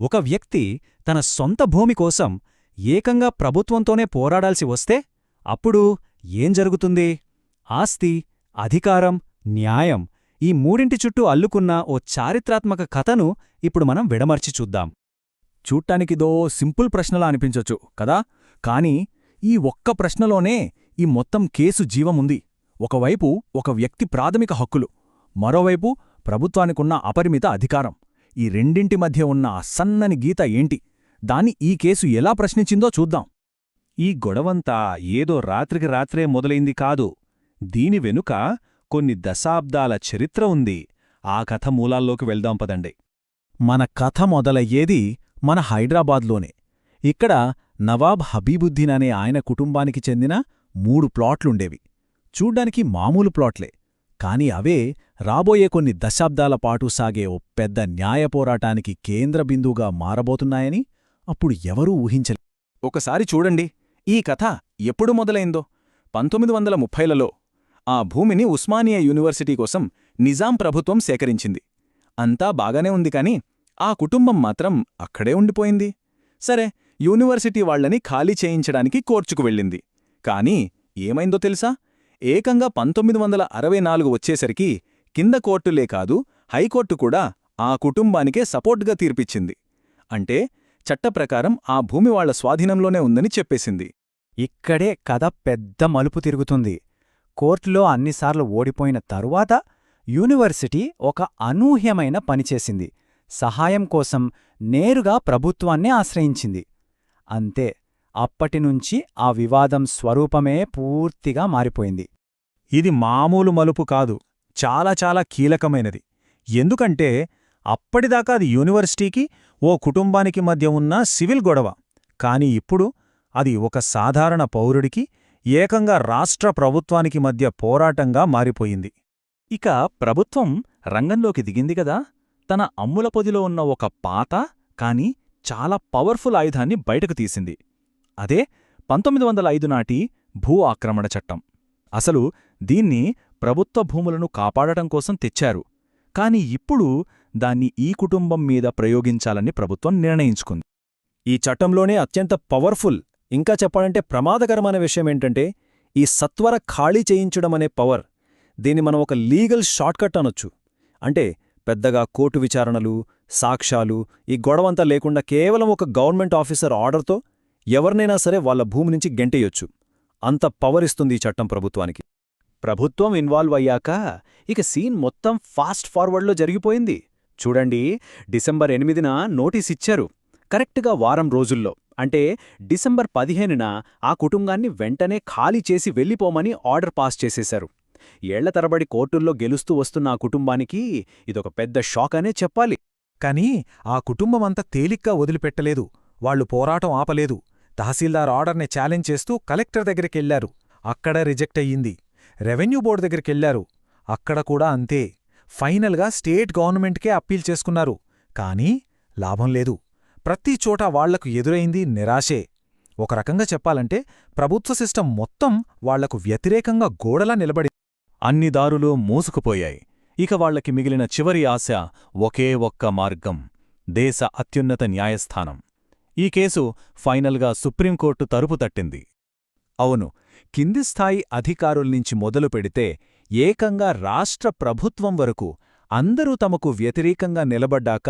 ఒక వ్యక్తి తన సొంత భూమి కోసం ఏకంగా ప్రభుత్వంతోనే పోరాడాల్సి వస్తే అప్పుడు ఏం జరుగుతుంది? ఆస్తి అధికారం న్యాయం ఈ మూడింటి చుట్టూ అల్లుకున్న ఓ చారిత్రాత్మక కథను ఇప్పుడు మనం విడమర్చి చూద్దాం. చూట్టానికిదో సింపుల్ ప్రశ్నలా అనిపించొచ్చు కదా? కాని ఈ ఒక్క ప్రశ్నలోనే ఈ మొత్తం కేసు జీవముంది. ఒకవైపు ఒక వ్యక్తి ప్రాథమిక హక్కులు మరోవైపు ప్రభుత్వానికున్న అపరిమిత అధికారం. ఈ రెండింటి మధ్య ఉన్న ఆ సన్నని గీత ఏంటి? దాన్ని ఈ కేసు ఎలా ప్రశ్నించిందో చూద్దాం. ఈ గొడవంతా ఏదో రాత్రికి రాత్రే మొదలైంది కాదు. దీని వెనుక కొన్ని దశాబ్దాల చరిత్ర ఉంది. ఆ కథ మూలాల్లోకి వెళ్దాం పదండి. మన కథ మొదలయ్యేది మన హైదరాబాద్లోనే. ఇక్కడ నవాబ్ హబీబుద్దీన్ అనే ఆయన కుటుంబానికి చెందిన మూడు ప్లాట్లుండేవి. చూడ్డానికి మామూలు ప్లాట్లే. కాని అవే రాబోయే కొన్ని దశాబ్దాల పాటు సాగే ఓ పెద్ద న్యాయ పోరాటానికి కేంద్ర బిందువుగా మారబోతున్నాయని అప్పుడు ఎవరూ ఊహించలే ఒకసారి చూడండి. ఈ కథ ఎప్పుడు మొదలైందో? పంతొమ్మిది వందల ముప్పైలలో ఆ భూమిని ఉస్మానియా యూనివర్సిటీ కోసం నిజాం ప్రభుత్వం సేకరించింది. అంతా బాగానే ఉంది కాని ఆ కుటుంబం మాత్రం అక్కడే ఉండిపోయింది. సరే యూనివర్సిటీ వాళ్ళని ఖాళీ చేయించడానికి కోర్చుకు వెళ్ళింది. కాని ఏమైందో తెలుసా? ఏకంగా పంతొమ్మిది వందల అరవై నాలుగు వచ్చేసరికి కింద కోర్టులే కాదు హైకోర్టు కూడా ఆ కుటుంబానికే సపోర్ట్గా తీర్పిచ్చింది. అంటే చట్టప్రకారం ఆ భూమి వాళ్ళ స్వాధీనంలోనే ఉందని చెప్పేసింది. ఇక్కడే కథ పెద్ద మలుపు తిరుగుతుంది. కోర్టులో అన్నిసార్లు ఓడిపోయిన తరువాత యూనివర్సిటీ ఒక అనూహ్యమైన పనిచేసింది సహాయం కోసం నేరుగా ప్రభుత్వాన్నే ఆశ్రయించింది. అంతే. అప్పటినుంచి ఆ వివాదం స్వరూపమే పూర్తిగా మారిపోయింది. ఇది మామూలు మలుపు కాదు చాలా చాలా కీలకమైనది. ఎందుకంటే అప్పటిదాకా అది యూనివర్సిటీకి ఓ కుటుంబానికి మధ్య ఉన్న సివిల్ గొడవ. కాని ఇప్పుడు అది ఒక సాధారణ పౌరుడికి ఏకంగా రాష్ట్ర ప్రభుత్వానికి మధ్య పోరాటంగా మారిపోయింది. ఇక ప్రభుత్వం రంగంలోకి దిగింది గదా తన అమ్ముల పొదిలో ఉన్న ఒక పాత కాని చాలా పవర్ఫుల్ ఆయుధాన్ని బయటకు తీసింది. అదే పంతొమ్మిది వందల ఐదు నాటి భూ ఆక్రమణ చట్టం. అసలు దీన్ని ప్రభుత్వ భూములను కాపాడటం కోసం తెచ్చారు. కాని ఇప్పుడు దాన్ని ఈ కుటుంబం మీద ప్రయోగించాలని ప్రభుత్వం నిర్ణయించుకుంది. ఈ చట్టంలోనే అత్యంత పవర్ఫుల్ ఇంకా చెప్పాలంటే ప్రమాదకరమైన విషయమేంటంటే ఈ సత్వర ఖాళీ చేయించడం అనే పవర్ దీన్ని మనం ఒక లీగల్ షార్ట్కట్ అనొచ్చు. అంటే పెద్దగా కోర్టు విచారణలు సాక్ష్యాలు ఈ గొడవంతా లేకుండా కేవలం ఒక గవర్నమెంట్ ఆఫీసర్ ఆర్డర్తో ఎవరినైనా సరే వాళ్ళ భూమి నుంచి గెంటేయొచ్చు. అంత పవరిస్తుంది ఈ చట్టం ప్రభుత్వానికి. ప్రభుత్వం ఇన్వాల్వ్ అయ్యాక ఇక సీన్ మొత్తం ఫాస్ట్ ఫార్వర్డ్లో జరిగిపోయింది. చూడండి డిసెంబర్ ఎనిమిదిన నోటీస్ ఇచ్చారు. కరెక్ట్గా వారం రోజుల్లో. అంటే డిసెంబర్ పదిహేనున ఆ కుటుంబాన్ని వెంటనే ఖాళీ చేసి వెళ్ళిపోమని ఆర్డర్ పాస్ చేసేశారు. ఏళ్ళ తరబడి కోర్టుల్లో గెలుస్తూ వస్తున్న ఆ కుటుంబానికి ఇదొక పెద్ద షాక్ అనే చెప్పాలి. కానీ ఆ కుటుంబమంతా తేలిగ్గా వదిలిపెట్టలేదు. వాళ్ళు పోరాటం ఆపలేదు. తహసీల్దార్ ఆర్డర్ని ఛాలెంజ్ చేస్తూ కలెక్టర్ దగ్గరికెళ్ళారు. అక్కడ రిజెక్ట్ అయ్యింది. రెవెన్యూ బోర్డు దగ్గరికెళ్ళారు. అక్కడ కూడా అంతే. ఫైనల్గా స్టేట్ గవర్నమెంట్కే అప్పీల్ చేసుకున్నారు. కానీ లాభం లేదు. ప్రతి చోట వాళ్ళకు ఎదురైంది నిరాశే. ఒక రకంగా చెప్పాలంటే ప్రభుత్వ సిస్టమ్ మొత్తం వాళ్ళకు వ్యతిరేకంగా గోడలా నిలబడి అన్ని దారులు మూసుకుపోయాయి. ఇక వాళ్ళకి మిగిలిన చివరి ఆశ ఒకే ఒక్క మార్గం. దేశ అత్యున్నత న్యాయస్థానం. ఈ కేసు ఫైనల్గా సుప్రీంకోర్టు తరుపు తట్టింది. అవును కింది స్థాయి అధికారుల్నించి మొదలు పెడితే ఏకంగా రాష్ట్ర ప్రభుత్వం వరకు అందరూ తమకు వ్యతిరేకంగా నిలబడ్డాక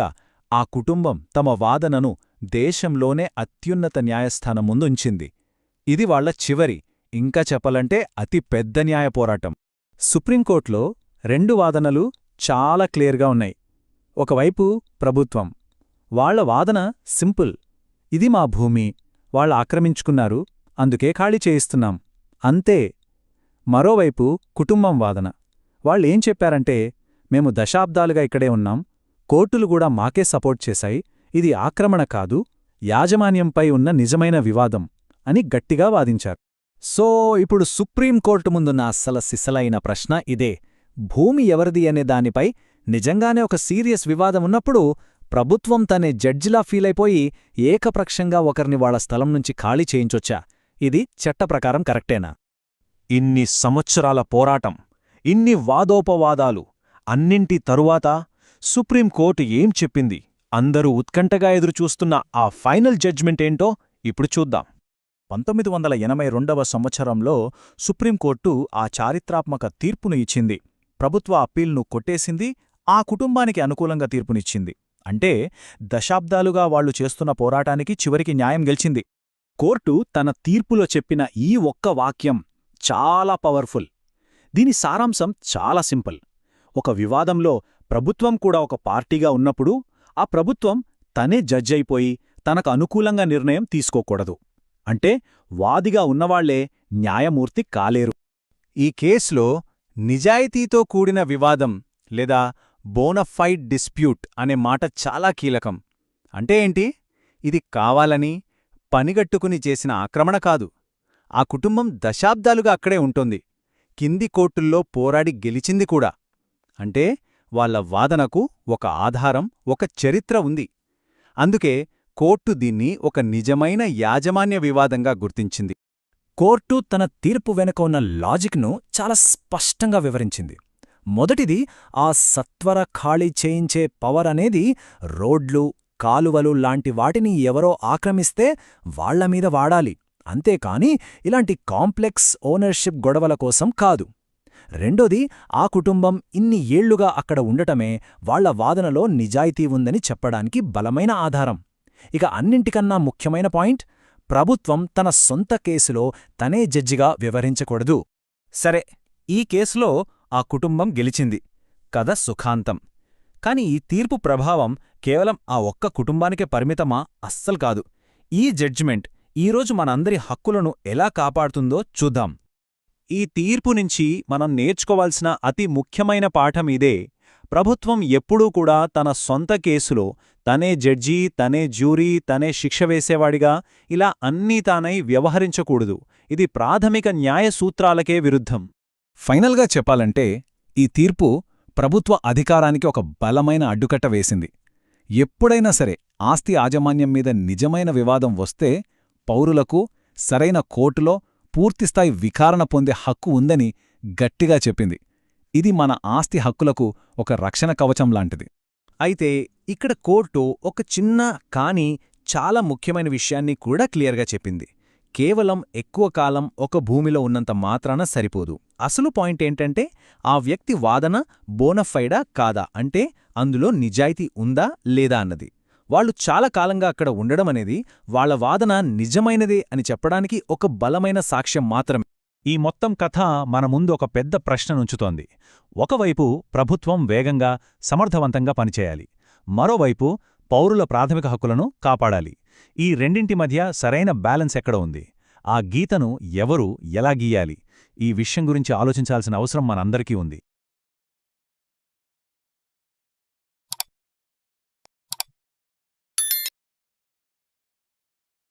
ఆ కుటుంబం తమ వాదనను దేశంలోనే అత్యున్నత న్యాయస్థానం ముందుంచింది. ఇది వాళ్ళ చివరి ఇంకా చెప్పాలంటే అతి పెద్ద న్యాయ పోరాటం. సుప్రీంకోర్టులో రెండు వాదనలు చాలా క్లియర్గా ఉన్నాయి. ఒకవైపు ప్రభుత్వం. వాళ్ళ వాదన సింపుల్. ఇది మా భూమి వాళ్ళ ఆక్రమించుకున్నారు అందుకే ఖాళీ చేయిస్తున్నాం. అంతే. మరోవైపు కుటుంబం వాదన. వాళ్ళేం చెప్పారంటే మేము దశాబ్దాలుగా ఇక్కడే ఉన్నాం కోర్టులు కూడా మాకే సపోర్ట్ చేశాయి ఇది ఆక్రమణ కాదు యాజమాన్యంపై ఉన్న నిజమైన వివాదం అని గట్టిగా వాదించారు. సో ఇప్పుడు సుప్రీంకోర్టు ముందున్న అస్సల సిసలైన ప్రశ్న ఇదే. భూమి ఎవరిది అనే దానిపై నిజంగానే ఒక సీరియస్ వివాదం ఉన్నప్పుడు ప్రభుత్వం తనే జడ్జిలా ఫీలైపోయి ఏకపక్షంగా ఒకరిని వాళ్ళ స్థలం నుంచి ఖాళీ చేయించొచ్చా? ఇది చట్టప్రకారం కరెక్టేనా? ఇన్ని సంవత్సరాల పోరాటం ఇన్ని వాదోపవాదాలు అన్నింటి తరువాత సుప్రీంకోర్టు ఏం చెప్పింది? అందరూ ఉత్కంఠగా ఎదురుచూస్తున్న ఆ ఫైనల్ జడ్జ్మెంట్ ఏంటో ఇప్పుడు చూద్దాం. పంతొమ్మిది వందల ఎనభై రెండవ సంవత్సరంలో సుప్రీంకోర్టు ఆ చారిత్రాత్మక తీర్పును ఇచ్చింది. ప్రభుత్వ అప్పీల్ను కొట్టేసింది ఆ కుటుంబానికి అనుకూలంగా తీర్పునిచ్చింది. అంటే దశాబ్దాలుగా వాళ్ళు చేస్తున్న పోరాటానికి చివరికి న్యాయం గెలిచింది. కోర్టు తన తీర్పులో చెప్పిన ఈ ఒక్క వాక్యం చాలా పవర్ఫుల్. దీని సారాంశం చాలా సింపుల్. ఒక వివాదంలో ప్రభుత్వం కూడా ఒక పార్టీగా ఉన్నప్పుడు ఆ ప్రభుత్వం తనే జడ్జ్ అయిపోయి తనకు అనుకూలంగా నిర్ణయం తీసుకోకూడదు. అంటే వాదిగా ఉన్నవాళ్ళే న్యాయమూర్తి కాలేరు. ఈ కేసులో నిజాయితీతో కూడిన వివాదం లేదా బోనఫైడ్ డిస్ప్యూట్ అనే మాట చాలా కీలకం. అంటే ఏంటి? ఇది కావాలని పనిగట్టుకుని చేసిన ఆక్రమణ కాదు. ఆ కుటుంబం దశాబ్దాలుగా అక్కడే ఉంటుంది. కింది కోర్టుల్లో పోరాడి గెలిచింది కూడా. అంటే వాళ్ళ వాదనకు ఒక ఆధారం ఒక చరిత్ర ఉంది. అందుకే కోర్టు దీన్ని ఒక నిజమైన యాజమాన్య వివాదంగా గుర్తించింది. కోర్టు తన తీర్పు వెనుక ఉన్న లాజిక్ను చాలా స్పష్టంగా వివరించింది. మొదటిది ఆ సత్వర ఖాళీ చేయించే పవర్ అనేది రోడ్లు కాలువలు లాంటి వాటిని ఎవరో ఆక్రమిస్తే వాళ్ళమీద వాడాలి. అంతేకాని ఇలాంటి కాంప్లెక్స్ ఓనర్షిప్ గొడవల కోసం కాదు. రెండోది ఆ కుటుంబం ఇన్ని ఏళ్ళుగా అక్కడ ఉండటమే వాళ్ళ వాదనలో నిజాయితీ ఉందని చెప్పడానికి బలమైన ఆధారం. ఇక అన్నింటికన్నా ముఖ్యమైన పాయింట్ ప్రభుత్వం తన సొంత కేసులో తనే జడ్జిగా వ్యవహరించకూడదు. సరే ఈ కేసులో ఆ కుటుంబం గెలిచింది. కథ సుఖాంతం. కాని ఈ తీర్పు ప్రభావం కేవలం ఆ ఒక్క కుటుంబానికే పరిమితమా? అస్సలు కాదు. ఈ జడ్జిమెంట్ ఈరోజు మనందరి హక్కులను ఎలా కాపాడుతుందో చూద్దాం. ఈ తీర్పు నుంచి మనం నేర్చుకోవాల్సిన అతి ముఖ్యమైన పాఠం ఇదే. ప్రభుత్వం ఎప్పుడూ కూడా తన సొంత కేసులో తనే జడ్జి తనే జ్యూరీ తనే శిక్ష వేసేవాడిగా ఇలా అన్నీ తానై వ్యవహరించకూడదు. ఇది ప్రాథమిక న్యాయ సూత్రాలకే విరుద్ధం. ఫైనల్గా చెప్పాలంటే ఈ తీర్పు ప్రభుత్వ అధికారానికి ఒక బలమైన అడ్డుకట్ట వేసింది. ఎప్పుడైనా సరే ఆస్తి యాజమాన్యం మీద నిజమైన వివాదం వస్తే పౌరులకు సరైన కోర్టులో పూర్తిస్థాయి వికారణ పొందే హక్కు ఉందని గట్టిగా చెప్పింది. ఇది మన ఆస్తి హక్కులకు ఒక రక్షణ కవచం లాంటిది. అయితే ఇక్కడ కోర్టు ఒక చిన్న కానీ చాలా ముఖ్యమైన విషయాన్ని కూడా క్లియర్గా చెప్పింది. కేవలం ఎక్కువ కాలం ఒక భూమిలో ఉన్నంత మాత్రాన సరిపోదు. అసలు పాయింట్ ఏంటంటే ఆ వ్యక్తి వాదన బోనఫైడా కాదా? అంటే అందులో నిజాయితీ ఉందా లేదా అన్నది. వాళ్ళు చాలా కాలంగా అక్కడ ఉండడం అనేది వాళ్ళ వాదన నిజమైనదే అని చెప్పడానికి ఒక బలమైన సాక్ష్యం మాత్రమే. ఈ మొత్తం కథ మన ముందు ఒక పెద్ద ప్రశ్ననుంచుతోంది ఒకవైపు ప్రభుత్వం వేగంగా సమర్థవంతంగా పనిచేయాలి. మరోవైపు పౌరుల ప్రాథమిక హక్కులను కాపాడాలి. ఈ రెండింటి మధ్య సరైన బ్యాలెన్స్ ఎక్కడ ఉంది? ఆ గీతను ఎవరు ఎలా గీయాలి? ఈ విషయం గురించి ఆలోచించాల్సిన అవసరం మనందరికీ ఉంది.